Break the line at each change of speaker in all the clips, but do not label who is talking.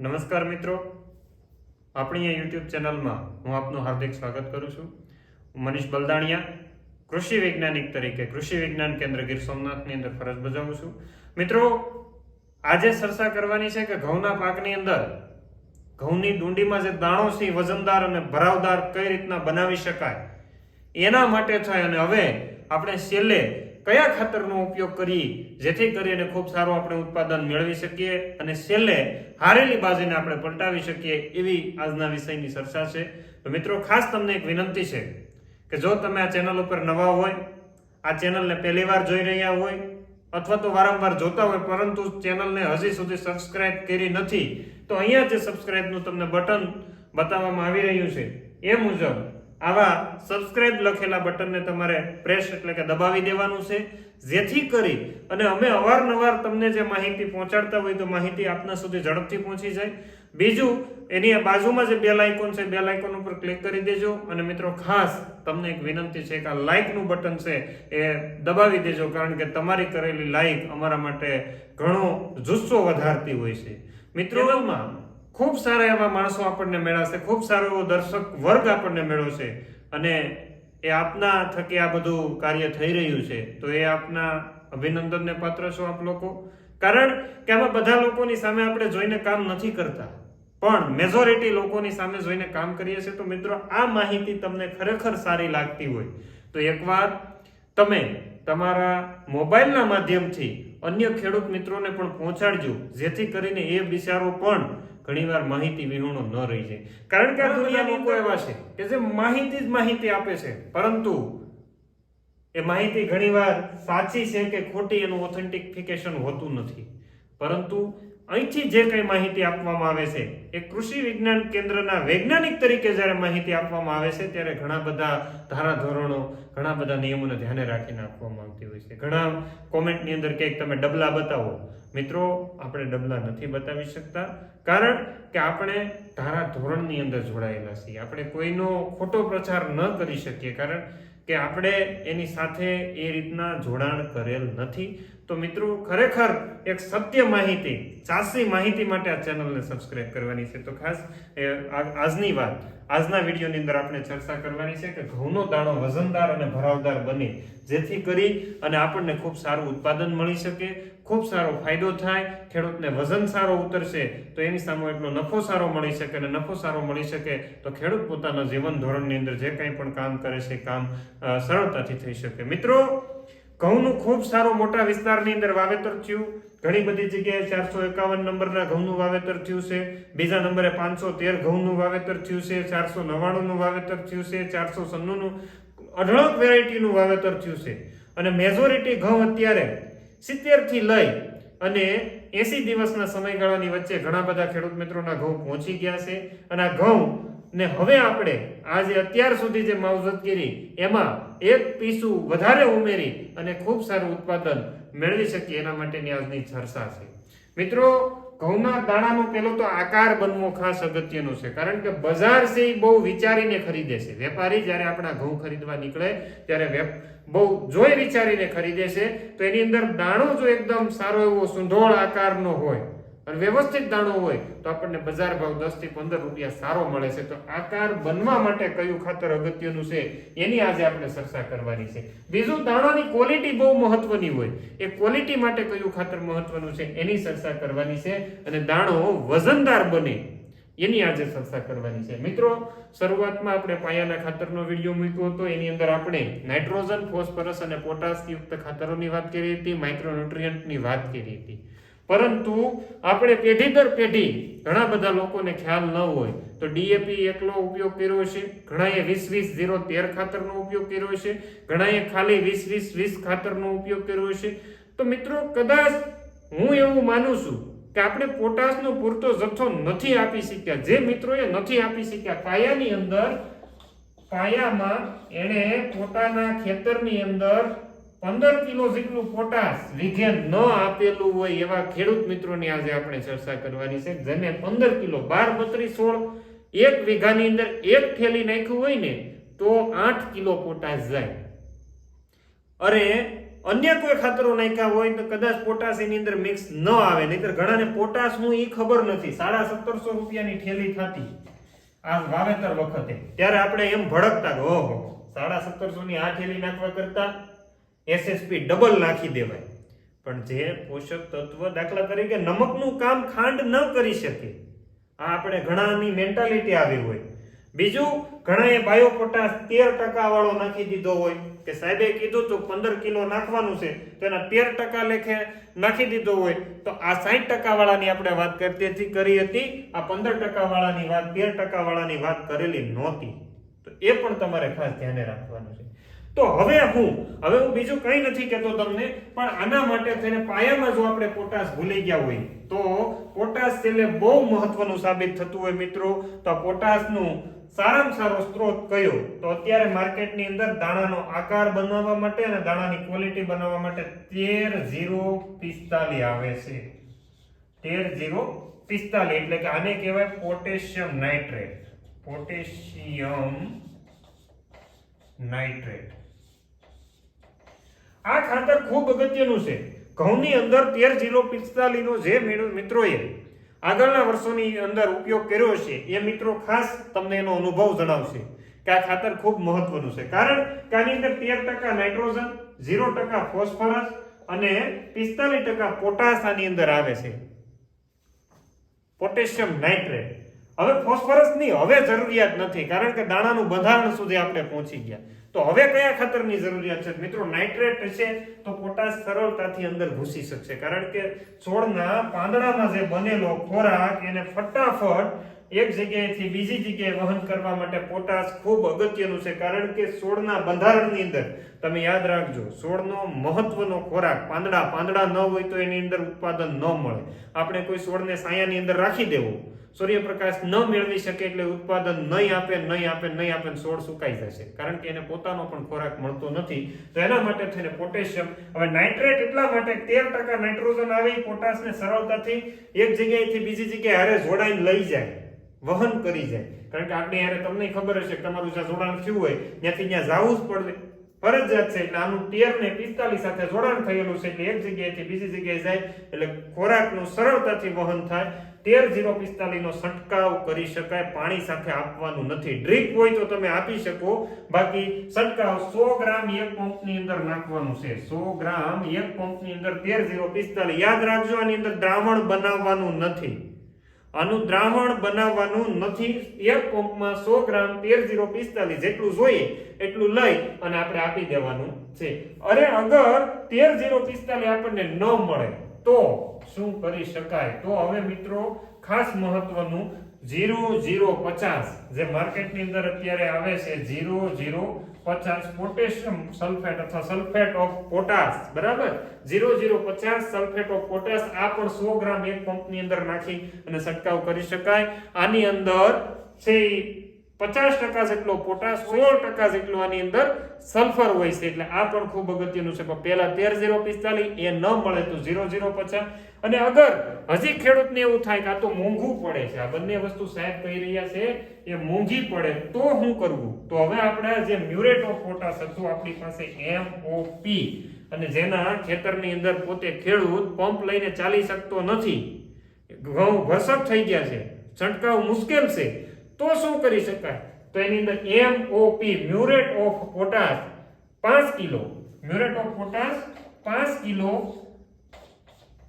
નમસ્કાર મિત્રો. આપણી આ યુટ્યુબ ચેનલમાં હું આપનું હાર્દિક સ્વાગત કરું છું. મનીષ બલદાણિયા, કૃષિ વૈજ્ઞાનિક તરીકે કૃષિ વિજ્ઞાન કેન્દ્ર ગીર સોમનાથની અંદર ફરજ બજાવું છું. મિત્રો, આજે ચર્ચા કરવાની છે કે ઘઉંના પાકની અંદર ઘઉંની ડુંડીમાં જે દાણો છે વજનદાર અને ભરાવદાર કઈ રીતના બનાવી શકાય એના માટે થાય અને હવે આપણે છેલ્લે કયા ખાતરનો ઉપયોગ કરી જેથી કરીને ખૂબ સારું આપણે ઉત્પાદન મેળવી શકીએ અને છેલ્લે હારેલી બાજીને આપણે પલટાવી શકીએ એવી આજના વિષયની ચર્ચા છે. તો મિત્રો, ખાસ તમને એક વિનંતી છે કે જો તમે આ ચેનલ ઉપર નવા હોય, આ ચેનલને પહેલીવાર જોઈ રહ્યા હોય, અથવા તો વારંવાર જોતા હોય, પરંતુ ચેનલને હજી સુધી સબસ્ક્રાઇબ કરી નથી, તો અહીંયા જે સબસ્ક્રાઇબનું તમને બટન બતાવવામાં આવી રહ્યું છે, એ મુજબ આવા સબસ્ક્રાઇબ લખેલા બટનને તમારે પ્રેસ એટલે કે દબાવી દેવાનું છે. જેથી કરી અને અમે અવારનવાર તમને જે માહિતી પહોંચાડતા હોય તો માહિતી આપના સુધી ઝડપથી પહોંચી જાય. બીજું, એની બાજુમાં જે બેલ આઇકોન છે બેલ આઇકોન ઉપર ક્લિક કરી દેજો. અને મિત્રો, ખાસ તમને એક વિનંતી છે કે આ લાઇકનું બટન છે એ દબાવી દેજો, કારણ કે તમારી કરેલી લાઇક અમારા માટે ઘણો જુસ્સો વધારતી હોય છે. મિત્રોમાં ખૂબ સારા એવા માણસો આપણને મેળવશે ખૂબ સારો એવો દર્શક વર્ગ આપણને મેળવશે અને એ આપના થકી આ બધું કાર્ય થઈ રહ્યું છે. તો એ આપના અભિનંદનને પાત્ર છો આપ લોકો. કારણ કે આમાં બધા લોકોની સામે આપણે જોઈને કામ નથી કરતા. પણ મેજોરિટી લોકોની સામે જોઈને કામ કરીએ છીએ. તો મિત્રો, આ માહિતી તમને ખરેખર સારી લાગતી હોય. તો એકવાર તમે તમારા મોબાઈલના માધ્યમથી અન્ય ખેડૂત મિત્રોને પણ પહોંચાડજો. જેથી કરીને એ બિચારો પણ ઘણીવાર માહિતી વિહોણો ન રહી જાય. કારણ કે આ દુનિયાની લોકો એવા છે કે જે માહિતી જ માહિતી આપે છે. પરંતુ એ માહિતી ઘણીવાર સાચી છે કે ખોટી એનું ઓથેન્ટિફિકેશન હોતું નથી. પરંતુ અહીંથી જે કંઈ માહિતી આપવામાં આવે છે, એ કૃષિ વિજ્ઞાન કેન્દ્રના વૈજ્ઞાનિક તરીકે જ્યારે માહિતી આપવામાં આવે છે, ત્યારે ઘણા બધા ધારાધોરણો, ઘણા બધા નિયમોને ધ્યાને રાખીને આપવામાં આવતી હોય છે. ઘણા કોમેન્ટની અંદર કંઈક તમે ડબલા બતાવો. મિત્રો, આપણે ડબલા નથી બતાવી શકતા, કારણ કે આપણે ધારા ધોરણની અંદર જોડાયેલા છીએ. આપણે કોઈનો ખોટો પ્રચાર ન કરી શકીએ, કારણ કે આપણે એની સાથે એ રીતના જોડાણ કરેલ નથી. તો મિત્રો, ખરેખર એક સત્ય માહિતી, સાચી માહિતી માટે આ ચેનલને સબસ્ક્રાઇબ કરવાની છે. તો ખાસ આજની વાત, આજના વિડીયોની અંદર આપણે ચર્ચા કરવાની છે કે ઘઉંનો દાણો વજનદાર અને ભરાવદાર બને, જેથી કરી અને આપણને ખૂબ સારું ઉત્પાદન મળી શકે, ખૂબ સારો ફાયદો થાય, ખેડૂતને વજન સારો ઉતરશે, તો એની સામે એટલો નફો સારો મળી શકે અને નફો સારો મળી શકે, તો ખેડૂત પોતાના જીવન ધોરણની અંદર જે કંઈ પણ કામ કરે છે કામ સરળતાથી થઈ શકે. મિત્રો ઘઉંનું ખૂબ સારું મોટા વિસ્તારની અંદર વાવેતર થયું. ઘણી બધી જગ્યાએ ચારસો એકાવન નંબરના ઘઉંનું વાવેતર થયું છે. બીજા નંબરે પાંચસો તેર ઘઉંનું વાવેતર થયું છે. ચારસો નવ્વાણુંનું વાવેતર થયું છે. ચારસો સન્નુંનું અઢળક વેરાયટીનું વાવેતર થયું છે. અને મેજોરિટી ઘઉં અત્યારે સિત્તેરથી લઈ અને એસી દિવસના સમયગાળાની વચ્ચે ઘણા બધા ખેડૂત મિત્રોના ઘઉં પહોંચી ગયા છે. અને આ ઘઉં ને હવે આપણે આજે અત્યાર સુધી જે માવજત કરી, એમાં એક પીસું વધારે ઉમેરી અને ખૂબ સારું ઉત્પાદન મેળવી શકીએ એના માટેની આજની ચર્ચા છે. મિત્રો, ઘઉંના દાણાનો પેલો તો આકાર બનવો ખાસ અગત્યનો છે, કારણ કે બજાર છે એ બહુ વિચારીને ખરીદે છે. વેપારી જ્યારે આપણા ઘઉં ખરીદવા નીકળે, ત્યારે બહુ જોઈ વિચારીને ખરીદે છે, તો એની અંદર દાણો જો એકદમ સારો એવો સુંઢોળ આકારનો હોય અને વ્યવસ્થિત દાણો હોય તો આપણને બજાર ભાવ દસથી પંદર રૂપિયા સારો મળે છે. તો આકાર બનવા માટે કયું ખાતર અગત્યનું છે એની આજે આપણે ચર્ચા કરવાની છે. બીજું, દાણાની ક્વોલિટી બહુ મહત્વની હોય. એ ક્વોલિટી માટે કયું ખાતર મહત્વનું છે એની ચર્ચા કરવાની છે અને દાણો વજનદાર બને એની આજે ચર્ચા કરવાની છે. મિત્રો, શરૂઆતમાં આપણે પાયાના ખાતરનો વીડિયો મૂક્યો હતો. એની અંદર આપણે નાઇટ્રોજન, ફોસ્ફરસ અને પોટાશ યુક્ત ખાતરોની વાત કરી હતી, માઇક્રોન્યુટ્રિયન્ટની વાત કરી હતી. પરંતુ આપણે પેઢી દર પેઢી ઘણા બધા લોકોને ખ્યાલ ન હોય તો ડીએપી એકલો ઉપયોગ કર્યો છે, ઘણાએ વીસ વીસ ઝીરો તેર ખાતરનો ઉપયોગ કર્યો છે, ઘણાએ ખાલી વીસ વીસ વીસ ખાતરનો ઉપયોગ કર્યો છે. તો મિત્રો, કદાચ હું એવું માનું છું કે આપણે પોટાશનો પૂરતો જથ્થો નથી આપી શક્યા, જે મિત્રોએ નથી આપી શક્યા, પાયાની અંદર પાયામાં એણે પોતાના ખેતરની અંદર પંદર કિલો જેટલું પોટાશ વીઘે ન આપેલું હોય એવા ખેડૂત મિત્રોની આજે આપણે ચર્ચા કરવાની છે. જેને પંદર કિલો બાર બત્રીસ સોળ એક વીઘાની અંદર એક થેલી નાખ્યું હોય ને, તો આઠ કિલો પોટાશ જાય. અરે, અન્ય કોઈ ખાતરો નાખ્યા હોય તો કદાચ પોટાશ એની અંદર મિક્સ ન આવે. નહીતર ઘણાને પોટાશ હું એ ખબર નથી. સાડા સત્તરસો રૂપિયાની થેલી થતી. આ વાવેતર વખતે. ત્યારે આપણે એમ ભડકતા ઓહો, સાડા સત્તરસો ની આ થેલી નાખવા કરતા એસએસપી ડબલ નાખી દેવાય. પણ જે પોષક તત્વ દાખલા તરીકે નમકનું કામ ખાંડ ન કરી શકે, આ આપણે ઘણાની મેન્ટાલિટી આવી હોય. બીજું, ઘણાએ બાયોપોટાસ તેર ટકા વાળો નાખી દીધો હોય, કે સાહેબે કીધું તો પંદર કિલો નાખવાનું છે, તો એના તેર ટકા લેખે નાખી દીધો હોય, તો આ સાઠ ટકા વાળાની આપણે વાત કરતી કરી હતી, આ પંદર ટકા વાળાની વાત, તેર ટકા વાળાની વાત કરેલી નહોતી. તો એ પણ તમારે ખાસ ધ્યાને રાખવાનું છે. તો હવે હું હવે હું બીજું કંઈ નથી કહેતો તમને, પણ આના માટે થઈને પાયામાં જો આપણે પોટાશ ભૂલી ગયા હોય, તો પોટાશ છેલ્લે બહુ મહત્વનું સાબિત થતું હોય મિત્રો. તો પોટાશનું સારામાં સારો સ્ત્રોત કયો? તો અત્યારે માર્કેટની અંદર દાણાનો આકાર બનાવવા માટે અને દાણાની ક્વોલિટી બનાવવા માટે તેર ઝીરો પિસ્તાલીસ આવે છે. તેર ઝીરો પિસ્તાલીસ, એટલે કે આને કહેવાય પોટેશિયમ નાઇટ્રેટ. Potassium nitrate. આ ખાતર ખૂબ અગત્યનું છે. ઘઉંની અંદર તેર જીરો પિસ્તાલીનો જે મિત્રોએ આગળના વર્ષોની અંદર ઉપયોગ કર્યો છે, એ મિત્રો ખાસ તમને એનો અનુભવ જણાવશે કે આ ખાતર ખૂબ મહત્વનું છે. કારણ કે આની અંદર તેર ટકા નાઇટ્રોજન, ઝીરો ટકા ફોસ્ફરસ અને પિસ્તાલીસ ટકા પોટાશ આની અંદર આવે છે. Potassium nitrate. હવે ફોસ્ફરસની હવે જરૂરિયાત નથી, કારણ કે દાણાનું બંધારણ સુધી આપણે પહોંચી ગયા. તો હવે કયા ખાતરની જરૂરિયાત છે? મિત્રો, નાઇટ્રેટ છે તો પોટાશ સરળતાથી અંદર ઘૂસી શકશે. કારણ કે છોડના પાંદડામાં જે બનેલો ખોરાક એને ફટાફટ એક જગ્યાએથી બીજી જગ્યાએ વહન કરવા માટે પોટાશ ખૂબ અગત્યનું છે. કારણ કે છોડના બંધારણની અંદર, તમે યાદ રાખજો, છોડનો મહત્વનો ખોરાક પાંદડા પાંદડા ન હોય તો એની અંદર ઉત્પાદન ન મળે. આપણે કોઈ છોડને સાયાની અંદર રાખી દેવો. સૂર્યપ્રકાશ ન મેળવી શકે એટલે ઉત્પાદન નહીં આપે નહીં આપે નહીં આપે છોડ સુકાઈ જશે. કારણ કે એને પોતાનો પણ ખોરાક મળતો નથી. તો એના માટે થઈને પોટેશિયમ, હવે નાઇટ્રેટ એટલા માટે તેર ટકા નાઇટ્રોજન આવે, પોટાશને સરળતાથી એક જગ્યાએથી બીજી જગ્યાએ હારે જોડાઈને લઈ જાય, વહન કરી જાય. કારણ કે આપણે યારે તમને ખબર હશે તમારું જ્યાં જોડાણ થયું હોય, ત્યાંથી ત્યાં જવું જ પડે. ફરજિયાત છે એટલે આનું તેર ને પિસ્તાલીસ સાથે જોડાણ થયેલું છે એટલે એક જગ્યાએથી બીજી જગ્યાએ જાય એટલે ખોરાકનું સરળતાથી વહન થાય. તેર જીરો પિસ્તાલીસ નો છંટકાવ કરી શકાય, પાણી સાથે આપવાનું નથી. ડ્રીપ હોય તો તમે આપી શકો. બાકી છંટકાવ સો ગ્રામ એક પંપની અંદર નાખવાનું છે. સો ગ્રામ એક પંપની અંદર તેર જીરો પિસ્તાલીસ. યાદ રાખજો, આની અંદર દ્રાવણ બનાવવાનું નથી. આનું દ્રાવણ બનાવવાનું નથી. એક કોપમાં સો ગ્રામ તેર જીરો પિસ્તાલીસ જેટલું જોઈએ, એટલું લઈ અને આપણે આપી દેવાનું છે. અરે અગર તેર જીરો પિસ્તાલીસ આપણને ન મળે, તો શું કરી શકાય? તો હવે મિત્રો, ખાસ મહત્વનું જીરો જીરો પચાસ, જે માર્કેટની અંદર અત્યારે આવે છે, જીરો જીરો પચાસ પોટેશિયમ સલ્ફેટ અથવા સલ્ફેટ ઓફ પોટાશ, બરાબર? ઝીરો જીરો પચાસ સલ્ફેટ ઓફ પોટાશ, આ પણ સો ગ્રામ એક પંપની અંદર નાખી અને છંટકાવ કરી શકાય. આની અંદર છે પચાસ ટકા જેટલો પોટાશ, સોળ ટકા જેટલો આની અંદર સલ્ફર હોય છે. એટલે આ પણ ખૂબ અગત્યનું છે. પણ પહેલા તેર ઝીરો પિસ્તાલીસ, એ ન મળે તો ઝીરો ઝીરો પચાસ. અને અગર હજી ખેડૂતને એવું થાય કે આ તો મોંઘું પડે છે. આ બંને વસ્તુ સાહેબ કહી રહ્યા છે એ મોંઘી પડે. તો શું કરવું? તો હવે આપણે જે મ્યુરેટ ઓફ પોટાશ હતું આપણી પાસે એમ ઓ પી. અને જેના ખેતરની અંદર પોતે ખેડૂત પંપ લઈને ચાલી શકતો નથી. ઘઉં ભરસક થઈ ગયા છે. છંટકાવ મુશ્કેલ છે. તો શું કરી શકાય? તો એની અંદર એમઓપી મ્યુરેટ ઓફ પોટાશ, પાંચ કિલો. મ્યુરેટ ઓફ પોટાશ, પાંચ કિલો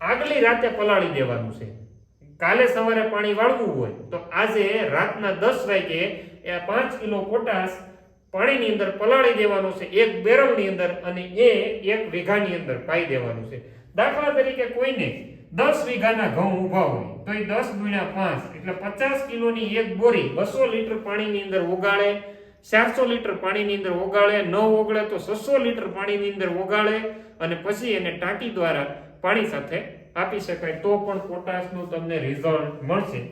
આગલી રાતે પલાળી દેવાનું છે. કાલે સવારે પાણી વાળવું હોય તો આજે રાતના દસ વાગે એ પાંચ કિલો પોટાશ પાણીની અંદર પલાળી દેવાનું છે, એક બેરલની અંદર અને એ એક વીઘાની અંદર પાઈ દેવાનું છે. દાખલા તરીકે કોઈને દસ વીઘાના ઘઉં ઊભા હોય તો એ દસ ગુણ્યા પાંચ, એટલે પચાસ કિલોની એક બોરી બસો લીટર પાણીની અંદર ઓગાળે, ચારસો લીટર પાણીની અંદર ઓગાળે, ન ઓગળે તો છસો લીટર પાણીની અંદર ઓગાળે અને પછી એને ટાંકી દ્વારા પાણી સાથે આપી શકાય. તો પણ પોટાશનું તમને રિઝલ્ટ મળશે.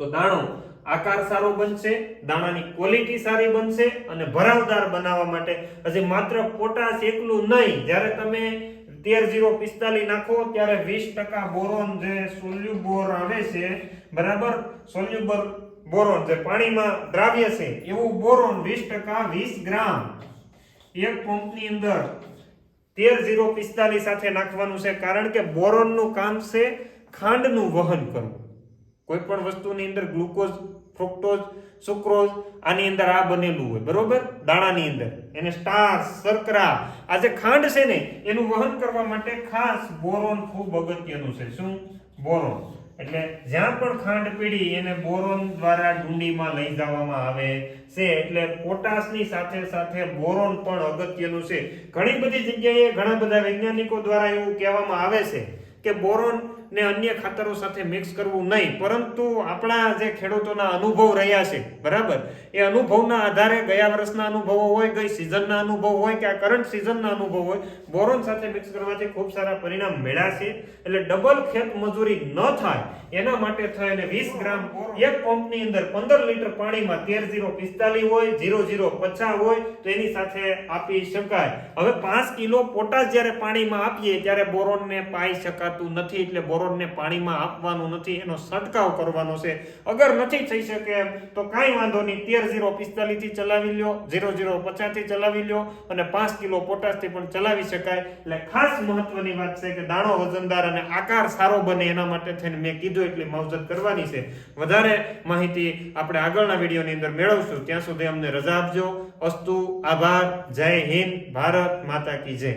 તો દાણો આકાર સારો બનશે, દાણાની ક્વોલિટી સારી બનશે અને ભરાવદાર બનાવવા માટે. હજી માત્ર પોટાશ એકલું નહીં, જ્યારે તમે તેર જીરો પિસ્તાલીસ નાખો, ત્યારે વીસ ટકા બોરોન જે સોલ્યુબોર આવે છે, બરાબર? સોલ્યુબર બોરોન જે પાણીમાં દ્રાવ્ય છે, એવું બોરોન વીસ ટકા વીસ ગ્રામ. એક પંપની અંદર તેર જીરો પિસ્તાલીસ સાથે નાખવાનું છે, કારણ કે બોરોનનું કામ છે ખાંડનું વહન કરવું. કોઈ પણ વસ્તુની અંદર ગ્લુકોઝ ફ્રુક્ટોઝ સુક્રોઝ આની અંદર આ બનેલું હોય, બરોબર? દાણાની અંદર. એને સ્ટાર્ચ શર્કરા, આ જે ખાંડ છે ને, એનું વહન કરવા માટે ખાસ બોરોન ખૂબ અગત્યનું છે. શું? બોરોન. એટલે જ્યાં પણ ખાંડ પીડી, એને બોરોન દ્વારા ડુંડીમાં લઈ જવામાં આવે છે. એટલે પોટાશની સાથે સાથે બોરોન પણ અગત્યનું છે. ઘણી બધી જગ્યાએ ઘણા બધા વૈજ્ઞાનિકો દ્વારા એવું કહેવામાં આવે છે કે બોરોન ને અન્ય ખાતરો સાથે મિક્સ કરવું નહીં. પરંતુ આપણા જે ખેડૂતોના અનુભવ રહ્યા છે, બરાબર? એ અનુભવના આધારે ગયા વર્ષના અનુભવો હોય, ગઈ સિઝનના અનુભવ હોય કે આ કરંટ સિઝનના અનુભવ હોય બોરોન સાથે મિક્સ કરવાથી ખૂબ સારા પરિણામ મળ્યા છે એટલે ડબલ ખેત મજૂરી ન થાય. એના માટે થાય અને વીસ ગ્રામ એક પંપની અંદર પંદર લીટર પાણીમાં તેર જીરો પિસ્તાલીસ હોય, જીરો જીરો પચાસ હોય, તો એની સાથે આપી શકાય. હવે પાંચ કિલો પોટાશ જ્યારે પાણીમાં આપીએ, ત્યારે બોરોનને પાઈ શકાતું નથી. એટલે બોરોનને પાણીમાં આપવાનું નથી, એનો છંટકાવ કરવાનો છે. અગર નથી થઈ શકે એમ, તો કાંઈ વાંધો નહીં. તેર જીરો પિસ્તાલીસથી ચલાવી લ્યો, ઝીરો ઝીરો પચાસથી ચલાવી લ્યો અને પાંચ કિલો પોટાસથી પણ ચલાવી શકાય. એટલે ખાસ મહત્વની વાત છે કે દાણો વજનદાર અને આકાર સારો બને એના માટે થઈને મેં કીધું એટલી માવજત કરવાની છે. વધારે માહિતી આપણે આગળના વિડીયોની અંદર મેળવશું. ત્યાં સુધી અમને રજા આપજો. અસ્તુ, આભાર. જય હિન્દ, ભારત માતા કી જય.